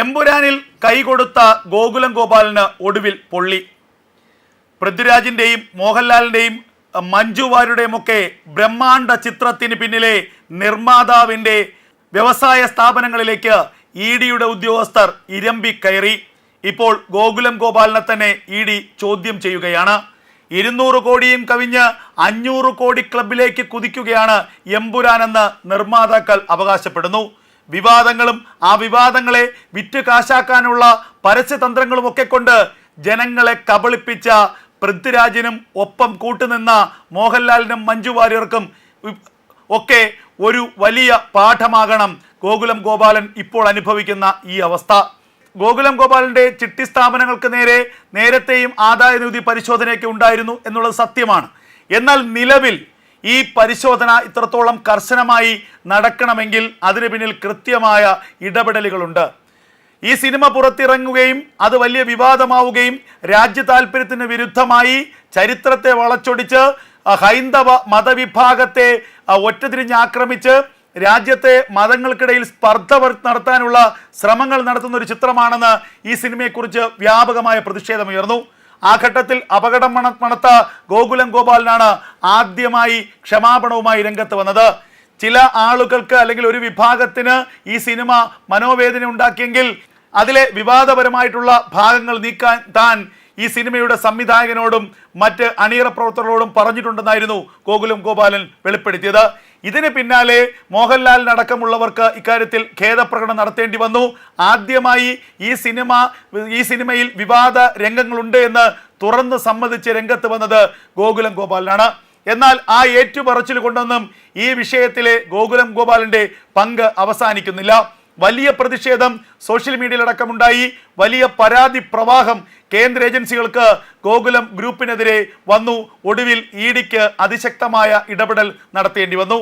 എമ്പുരാനിൽ കൈകൊടുത്ത ഗോകുലം ഗോപാലിന് ഒടുവിൽ പൊള്ളി. പൃഥ്വിരാജിന്റെയും മോഹൻലാലിന്റെയും മഞ്ജു ഒക്കെ ബ്രഹ്മാണ്ഡ ചിത്രത്തിന് പിന്നിലെ നിർമ്മാതാവിന്റെ വ്യവസായ സ്ഥാപനങ്ങളിലേക്ക് ഇ ഡിയുടെ ഉദ്യോഗസ്ഥർ ഇരമ്പി കയറി. ഇപ്പോൾ ഗോകുലം ഗോപാലിനെ തന്നെ ഇ ഡി ചോദ്യം ചെയ്യുകയാണ്. ഇരുന്നൂറ് കോടിയും കവിഞ്ഞ് അഞ്ഞൂറ് കോടി ക്ലബിലേക്ക് കുതിക്കുകയാണ് എമ്പുരാനെന്ന് നിർമ്മാതാക്കൾ അവകാശപ്പെടുന്നു. വിവാദങ്ങളും ആ വിവാദങ്ങളെ വിറ്റ് കാശാക്കാനുള്ള പരസ്യതന്ത്രങ്ങളും ഒക്കെ കൊണ്ട് ജനങ്ങളെ കബളിപ്പിച്ച പൃഥ്വിരാജിനും ഒപ്പം കൂട്ടുനിന്ന മോഹൻലാലിനും മഞ്ജു വാര്യർക്കും ഒക്കെ ഒരു വലിയ പാഠമാകണം ഗോകുലം ഗോപാലൻ ഇപ്പോൾ അനുഭവിക്കുന്ന ഈ അവസ്ഥ. ഗോകുലം ഗോപാലന്റെ ചിട്ടി സ്ഥാപനങ്ങൾക്ക് നേരെ നേരത്തെയും ആദായ നികുതി പരിശോധനയൊക്കെ ഉണ്ടായിരുന്നു എന്നുള്ളത് സത്യമാണ്. എന്നാൽ നിലവിൽ ഈ പരിശോധന ഇത്രത്തോളം കർശനമായി നടക്കണമെങ്കിൽ അതിന് പിന്നിൽ കൃത്യമായ ഇടപെടലുകളുണ്ട്. ഈ സിനിമ പുറത്തിറങ്ങുകയും അത് വലിയ വിവാദമാവുകയും രാജ്യ താല്പര്യത്തിന് വിരുദ്ധമായി ചരിത്രത്തെ വളച്ചൊടിച്ച് ഹൈന്ദവ മതവിഭാഗത്തെ ഒറ്റതിരിഞ്ഞ് ആക്രമിച്ച് രാജ്യത്തെ മതങ്ങൾക്കിടയിൽ സ്പർദ്ധ നടത്താനുള്ള ശ്രമങ്ങൾ നടത്തുന്ന ഒരു ചിത്രമാണെന്ന് ഈ സിനിമയെക്കുറിച്ച് വ്യാപകമായ പ്രതിഷേധമുയർന്നു. ആ ഘട്ടത്തിൽ അപകടം മണ മണത്ത ഗോകുലം ഗോപാലനാണ് ആദ്യമായി ക്ഷമാപണവുമായി രംഗത്ത് വന്നത്. ചില ആളുകൾക്ക് അല്ലെങ്കിൽ ഒരു വിഭാഗത്തിന് ഈ സിനിമ മനോവേദന ഉണ്ടാക്കിയെങ്കിൽ അതിലെ വിവാദപരമായിട്ടുള്ള ഭാഗങ്ങൾ നീക്കാൻ താൻ ഈ സിനിമയുടെ സംവിധായകനോടും മറ്റ് അണിയറ പ്രവർത്തകരോടും പറഞ്ഞിട്ടുണ്ടെന്നായിരുന്നു ഗോകുലം ഗോപാലൻ വെളിപ്പെടുത്തിയത്. ഇതിന് പിന്നാലെ മോഹൻലാലിനടക്കമുള്ളവർക്ക് ഇക്കാര്യത്തിൽ ഖേദപ്രകടനം നടത്തേണ്ടി വന്നു. ആദ്യമായി ഈ സിനിമ ഈ സിനിമയിൽ വിവാദ രംഗങ്ങളുണ്ട് എന്ന് തുറന്ന് സമ്മതിച്ച് രംഗത്ത് വന്നത് ഗോകുലം ഗോപാലനാണ്. എന്നാൽ ആ ഏറ്റുപറച്ചിൽ കൊണ്ടൊന്നും ഈ വിഷയത്തിലെ ഗോകുലം ഗോപാലന്റെ പങ്ക് അവസാനിക്കുന്നില്ല. വലിയ പ്രതിഷേധം സോഷ്യൽ മീഡിയയിലടക്കമുണ്ടായി. വലിയ പരാതി പ്രവാഹം കേന്ദ്ര ഏജൻസികൾക്ക് ഗോകുലം ഗ്രൂപ്പിനെതിരെ വന്നു. ഒടുവിൽ ഇ ഡിക്ക് അതിശക്തമായ ഇടപെടൽ നടത്തേണ്ടി വന്നു.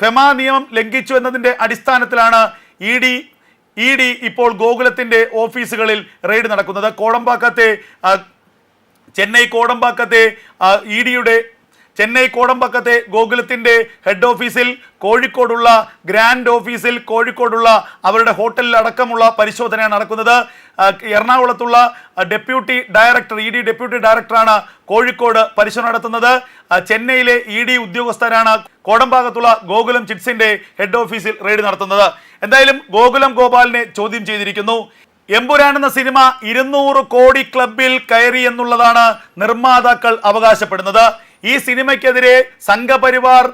ഫെമ നിയമം ലംഘിച്ചു എന്നതിന്റെ അടിസ്ഥാനത്തിലാണ് ഇ ഡി ഇ ഡി ഇപ്പോൾ ഗോകുലത്തിന്റെ ഓഫീസുകളിൽ റെയ്ഡ് നടക്കുന്നത്. കോടമ്പാക്കത്തെ ചെന്നൈ കോടമ്പാക്കത്തെ ഇ ഡിയുടെ ചെന്നൈ കോടമ്പക്കത്തെ ഗോകുലത്തിന്റെ ഹെഡ് ഓഫീസിൽ കോഴിക്കോടുള്ള ഗ്രാൻഡ് ഓഫീസിൽ കോഴിക്കോടുള്ള അവരുടെ ഹോട്ടലിൽ അടക്കമുള്ള പരിശോധനയാണ് നടക്കുന്നത്. എറണാകുളത്തുള്ള deputy director E D deputy ഡയറക്ടറാണ് കോഴിക്കോട് പരിശോധന നടത്തുന്നത്. ചെന്നൈയിലെ ഇ ഡി ഉദ്യോഗസ്ഥരാണ് കോടമ്പാകത്തുള്ള ഗോകുലം ചിറ്റ്സിന്റെ ഹെഡ് ഓഫീസിൽ റെയ്ഡ് നടത്തുന്നത്. എന്തായാലും ഗോകുലം ഗോപാലിനെ ചോദ്യം ചെയ്തിരിക്കുന്നു. എമ്പുരാൻ എന്ന സിനിമ ഇരുന്നൂറ് കോടി ക്ലബിൽ കയറി എന്നുള്ളതാണ് നിർമ്മാതാക്കൾ അവകാശപ്പെടുന്നത്. ഈ സിനിമയ്ക്കെതിരെ സംഘപരിവാർ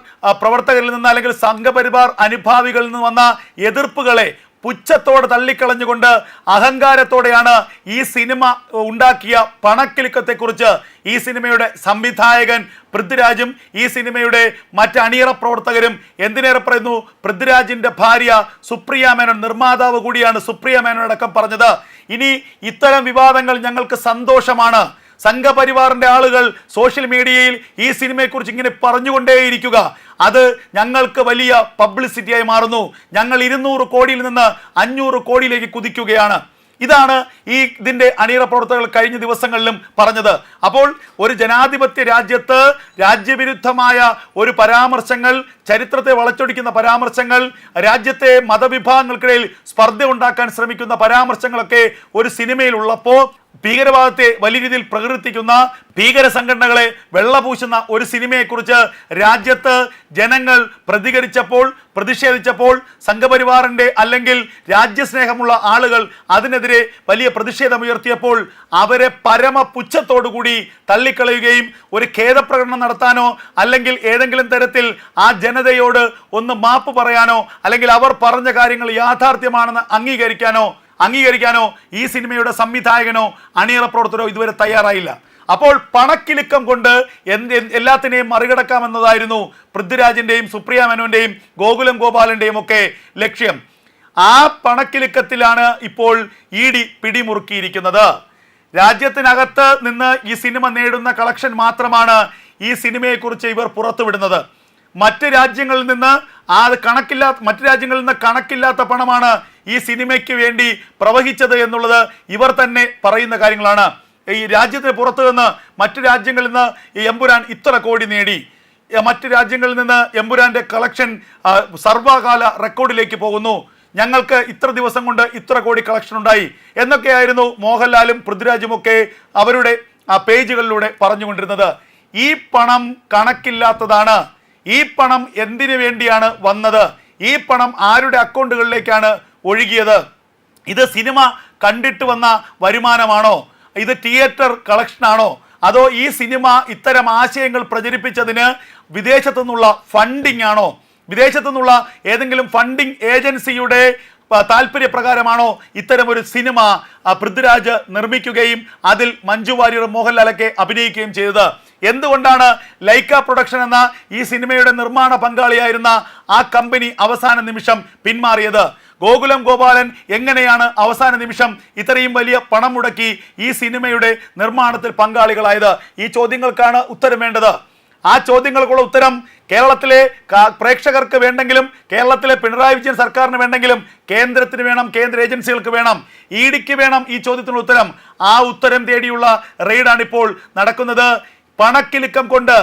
പ്രവർത്തകരിൽ നിന്ന് അല്ലെങ്കിൽ സംഘപരിവാർ അനുഭാവികളിൽ നിന്ന് വന്ന എതിർപ്പുകളെ പുച്ഛത്തോടെ തള്ളിക്കളഞ്ഞുകൊണ്ട് അഹങ്കാരത്തോടെയാണ് ഈ സിനിമ ഉണ്ടാക്കിയ പണക്കിലുക്കത്തെക്കുറിച്ച് ഈ സിനിമയുടെ സംവിധായകൻ പൃഥ്വിരാജും ഈ സിനിമയുടെ മറ്റ് അണിയറ പ്രവർത്തകരും എന്തിനേറെ പറയുന്നു? പൃഥ്വിരാജിന്റെ ഭാര്യ സുപ്രിയ മേനോൻ നിർമ്മാതാവ് കൂടിയാണ് സുപ്രിയ മേനോൻ അടക്കം പറഞ്ഞത്. ഇനി ഇത്തരം വിവാദങ്ങൾ ഞങ്ങൾക്ക് സന്തോഷമാണ്. സംഘപരിവാറിന്റെ ആളുകൾ സോഷ്യൽ മീഡിയയിൽ ഈ സിനിമയെക്കുറിച്ച് ഇങ്ങനെ പറഞ്ഞുകൊണ്ടേയിരിക്കുക. അത് ഞങ്ങൾക്ക് വലിയ പബ്ലിസിറ്റിയായി മാറുന്നു. ഞങ്ങൾ ഇരുന്നൂറ് കോടിയിൽ നിന്ന് അഞ്ഞൂറ് കോടിയിലേക്ക് കുതിക്കുകയാണ്. ഇതാണ് ഈ ഇതിന്റെ അണിയറ പ്രവർത്തകർ കഴിഞ്ഞ ദിവസങ്ങളിലും പറഞ്ഞത്. അപ്പോൾ ഒരു ജനാധിപത്യ രാജ്യത്ത് രാജ്യവിരുദ്ധമായ ഒരു പരാമർശങ്ങൾ ചരിത്രത്തെ വളച്ചൊടിക്കുന്ന പരാമർശങ്ങൾ രാജ്യത്തെ മതവിഭാഗങ്ങൾക്കിടയിൽ സ്പർദ്ധ ഉണ്ടാക്കാൻ ശ്രമിക്കുന്ന പരാമർശങ്ങളൊക്കെ ഒരു സിനിമയിൽ ഉള്ളപ്പോൾ ഭീകരവാദത്തെ വലിയ രീതിയിൽ പ്രകീർത്തിക്കുന്ന ഭീകര സംഘടനകളെ വെള്ളപൂശുന്ന ഒരു സിനിമയെക്കുറിച്ച് രാജ്യത്ത് ജനങ്ങൾ പ്രതികരിച്ചപ്പോൾ പ്രതിഷേധിച്ചപ്പോൾ സംഘപരിവാറിന്റെ അല്ലെങ്കിൽ രാജ്യസ്നേഹമുള്ള ആളുകൾ അതിനെതിരെ വലിയ പ്രതിഷേധമുയർത്തിയപ്പോൾ അവരെ പരമ പുച്ഛത്തോടുകൂടി തള്ളിക്കളയുകയും ഒരു ഖേദപ്രകടനം നടത്താനോ അല്ലെങ്കിൽ ഏതെങ്കിലും തരത്തിൽ ആ ജനതയോട് ഒന്ന് മാപ്പ് പറയാനോ അല്ലെങ്കിൽ അവർ പറഞ്ഞ കാര്യങ്ങൾ യാഥാർത്ഥ്യമാണെന്ന് അംഗീകരിക്കാനോ അംഗീകരിക്കാനോ ഈ സിനിമയുടെ സംവിധായകനോ അണിയറ പ്രവർത്തകരോ ഇതുവരെ തയ്യാറായില്ല. അപ്പോൾ പണക്കിലുക്കം കൊണ്ട് എന്ത് എല്ലാത്തിനെയും മറികടക്കാമെന്നതായിരുന്നു പൃഥ്വിരാജിന്റെയും സുപ്രിയ മനുവിന്റെയും ഗോകുലം ഗോപാലന്റെയും ഒക്കെ ലക്ഷ്യം. ആ പണക്കിലുക്കത്തിലാണ് ഇപ്പോൾ ഇ ഡി പിടിമുറുക്കിയിരിക്കുന്നത്. രാജ്യത്തിനകത്ത് നിന്ന് ഈ സിനിമ നേടുന്ന കളക്ഷൻ മാത്രമാണ് ഈ സിനിമയെക്കുറിച്ച് ഇവർ പുറത്തുവിടുന്നത്. മറ്റ് രാജ്യങ്ങളിൽ നിന്ന് ആ കണക്കില്ലാത്ത മറ്റ് രാജ്യങ്ങളിൽ നിന്ന് കണക്കില്ലാത്ത പണമാണ് ഈ സിനിമയ്ക്ക് വേണ്ടി പ്രവഹിച്ചത് എന്നുള്ളത് ഇവർ തന്നെ പറയുന്ന കാര്യങ്ങളാണ്. ഈ രാജ്യത്തിന് പുറത്തു നിന്ന് മറ്റു രാജ്യങ്ങളിൽ നിന്ന് ഈ എമ്പുരാൻ ഇത്ര കോടി നേടി. മറ്റു രാജ്യങ്ങളിൽ നിന്ന് എമ്പുരാന്റെ കളക്ഷൻ സർവകാല റെക്കോർഡിലേക്ക് പോകുന്നു. ഞങ്ങൾക്ക് ഇത്ര ദിവസം കൊണ്ട് ഇത്ര കോടി കളക്ഷൻ ഉണ്ടായി. എന്നൊക്കെയായിരുന്നു മോഹൻലാലും പൃഥ്വിരാജുമൊക്കെ അവരുടെ ആ പേജുകളിലൂടെ പറഞ്ഞുകൊണ്ടിരുന്നത്. ഈ പണം കണക്കില്ലാത്തതാണ് ഈ പണം എന്തിനു വേണ്ടിയാണ് വന്നത്? ഈ പണം ആരുടെ അക്കൗണ്ടുകളിലേക്കാണ് ഒഴുകിയത്? ഇത് സിനിമ കണ്ടിട്ട് വന്ന വരുമാനമാണോ? ഇത് തിയേറ്റർ കളക്ഷനാണോ അതോ ഈ സിനിമ ഇത്തരം ആശയങ്ങൾ പ്രചരിപ്പിച്ചതിന് വിദേശത്തു നിന്നുള്ള ഫണ്ടിംഗ് ആണോ? വിദേശത്തു നിന്നുള്ള ഏതെങ്കിലും ഫണ്ടിംഗ് ഏജൻസിയുടെ താല്പര്യപ്രകാരമാണോ ഒരു സിനിമ പൃഥ്വിരാജ് നിർമ്മിക്കുകയും അതിൽ മഞ്ജു വാര്യറും മോഹൻലാലൊക്കെ അഭിനയിക്കുകയും ചെയ്തത്? എന്തുകൊണ്ടാണ് ലൈക്ക പ്രൊഡക്ഷൻ എന്ന ഈ സിനിമയുടെ നിർമ്മാണ പങ്കാളിയായിരുന്ന ആ കമ്പനി അവസാന നിമിഷം പിന്മാറിയത്? ഗോകുലം ഗോപാലൻ എങ്ങനെയാണ് അവസാന നിമിഷം ഇത്രയും വലിയ പണം മുടക്കി ഈ സിനിമയുടെ നിർമ്മാണത്തിൽ പങ്കാളികളായത്? ഈ ചോദ്യങ്ങൾക്കാണ് ഉത്തരം വേണ്ടത്. ആ ചോദ്യങ്ങൾക്കുള്ള ഉത്തരം കേരളത്തിലെ പ്രേക്ഷകർക്ക് വേണ്ടെങ്കിലും കേരളത്തിലെ പിണറായി വിജയൻ സർക്കാരിന് വേണ്ടെങ്കിലും കേന്ദ്രത്തിന് വേണം കേന്ദ്ര ഏജൻസികൾക്ക് വേണം. ഇ ഡിക്ക് വേണം ഈ ചോദ്യത്തിനുള്ള ഉത്തരം. ആ ഉത്തരം തേടിയുള്ള റെയ്ഡാണ് ഇപ്പോൾ നടക്കുന്നത്. പണക്കിലുക്കം കൊണ്ട്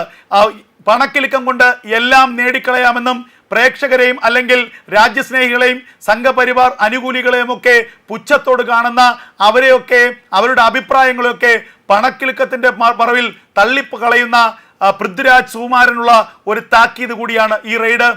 പണക്കിലുക്കം കൊണ്ട് എല്ലാം നേടിക്കളയാമെന്നും പ്രേക്ഷകരെയും അല്ലെങ്കിൽ രാജ്യസ്നേഹികളെയും സംഘപരിവാർ അനുകൂലികളെയും ഒക്കെ പുച്ഛത്തോട് കാണുന്ന അവരെയൊക്കെ അവരുടെ അഭിപ്രായങ്ങളെയൊക്കെ പണക്കിലുക്കത്തിന്റെ പറവിൽ മറവിൽ തള്ളിപ്പ് കളയുന്ന പൃഥ്വിരാജ് സുകുമാരനുള്ള ഒരു താക്കീത് കൂടിയാണ് ഈ റെയ്ഡ്.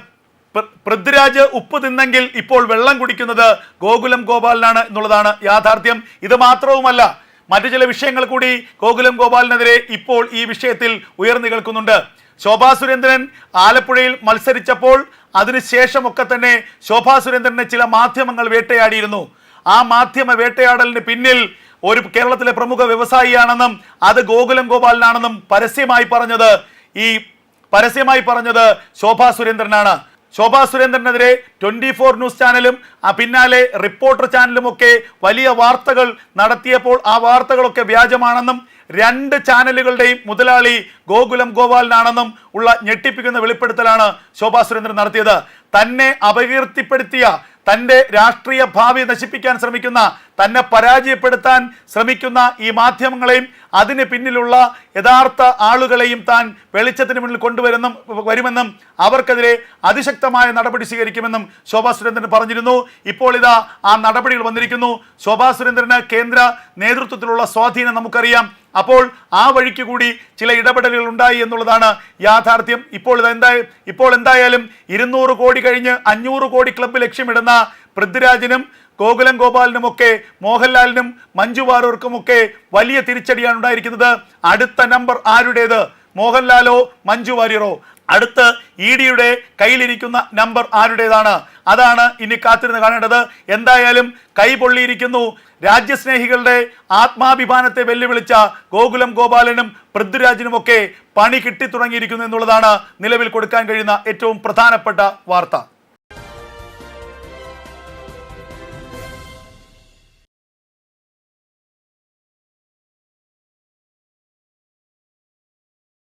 പൃഥ്വിരാജ് ഉപ്പ് തിന്നെങ്കിൽ ഇപ്പോൾ വെള്ളം കുടിക്കുന്നത് ഗോകുലം ഗോപാലിനാണ് എന്നുള്ളതാണ് യാഥാർത്ഥ്യം. ഇത് മാത്രവുമല്ല മറ്റു ചില വിഷയങ്ങൾ കൂടി ഗോകുലം ഗോപാലിനെതിരെ ഇപ്പോൾ ഈ വിഷയത്തിൽ ഉയർന്നു കേൾക്കുന്നുണ്ട്. ശോഭാ സുരേന്ദ്രൻ ആലപ്പുഴയിൽ മത്സരിച്ചപ്പോൾ അതിനുശേഷമൊക്കെ തന്നെ ശോഭാ സുരേന്ദ്രനെ ചില മാധ്യമങ്ങൾ വേട്ടയാടിയിരുന്നു. ആ മാധ്യമ വേട്ടയാടലിന് പിന്നിൽ ഒരു കേരളത്തിലെ പ്രമുഖ വ്യവസായിയാണെന്നും അത് ഗോകുലം ഗോപാലനാണെന്നും പരസ്യമായി പറഞ്ഞത് ഈ പരസ്യമായി പറഞ്ഞത് ശോഭാ സുരേന്ദ്രനാണ്. ശോഭാ സുരേന്ദ്രനെതിരെ ട്വന്റി ഫോർ ന്യൂസ് ചാനലും പിന്നാലെ റിപ്പോർട്ടർ ചാനലും ഒക്കെ വലിയ വാർത്തകൾ നടത്തിയപ്പോൾ ആ വാർത്തകളൊക്കെ വ്യാജമാണെന്നും രണ്ട് ചാനലുകളുടെയും മുതലാളി ഗോകുലം ഗോപാലനാണെന്നും ഉള്ള ഞെട്ടിപ്പിക്കുന്ന വെളിപ്പെടുത്തലാണ് ശോഭാ സുരേന്ദ്രൻ നടത്തിയത്. തന്നെ അപകീർത്തിപ്പെടുത്തിയ തന്റെ രാഷ്ട്രീയ ഭാവി നശിപ്പിക്കാൻ ശ്രമിക്കുന്ന തന്നെ പരാജയപ്പെടുത്താൻ ശ്രമിക്കുന്ന ഈ മാധ്യമങ്ങളെയും അതിന് പിന്നിലുള്ള യഥാർത്ഥ ആളുകളെയും താൻ വെളിച്ചത്തിന് മുന്നിൽ കൊണ്ടുവരുന്നു വരുമെന്നും അവർക്കെതിരെ അതിശക്തമായ നടപടി സ്വീകരിക്കുമെന്നും ശോഭാ സുരേന്ദ്രൻ പറഞ്ഞിരുന്നു. ഇപ്പോൾ ഇതാ ആ നടപടികൾ വന്നിരിക്കുന്നു. ശോഭാ സുരേന്ദ്രന് കേന്ദ്ര നേതൃത്വത്തിലുള്ള സ്വാധീനം നമുക്കറിയാം. അപ്പോൾ ആ വഴിക്ക് കൂടി ചില ഇടപെടലുകൾ ഉണ്ടായി എന്നുള്ളതാണ് യാഥാർത്ഥ്യം. ഇപ്പോൾ ഇത് എന്താ ഇപ്പോൾ എന്തായാലും ഇരുന്നൂറ് കോടി കഴിഞ്ഞ് അഞ്ഞൂറ് കോടി ക്ലബ്ബ് ലക്ഷ്യമിടുന്ന പൃഥ്വിരാജിനും ഗോകുലം ഗോപാലിനുമൊക്കെ മോഹൻലാലിനും മഞ്ജു വാരൂർക്കുമൊക്കെ വലിയ തിരിച്ചടിയാണ് ഉണ്ടായിരിക്കുന്നത്. അടുത്ത നമ്പർ ആരുടേത്? മോഹൻലാലോ മഞ്ജു വാര്യറോ അടുത്ത് ഇ ഡിയുടെ കയ്യിലിരിക്കുന്ന നമ്പർ ആരുടേതാണ്? അതാണ് ഇനി കാത്തിരുന്ന് കാണേണ്ടത്. എന്തായാലും കൈ പൊള്ളിയിരിക്കുന്നു. രാജ്യസ്നേഹികളുടെ ആത്മാഭിമാനത്തെ വെല്ലുവിളിച്ച ഗോകുലം ഗോപാലനും പൃഥ്വിരാജിനുമൊക്കെ പണി കിട്ടിത്തുടങ്ങിയിരിക്കുന്നു എന്നുള്ളതാണ് നിലവിൽ കൊടുക്കാൻ കഴിയുന്ന ഏറ്റവും പ്രധാനപ്പെട്ട വാർത്ത.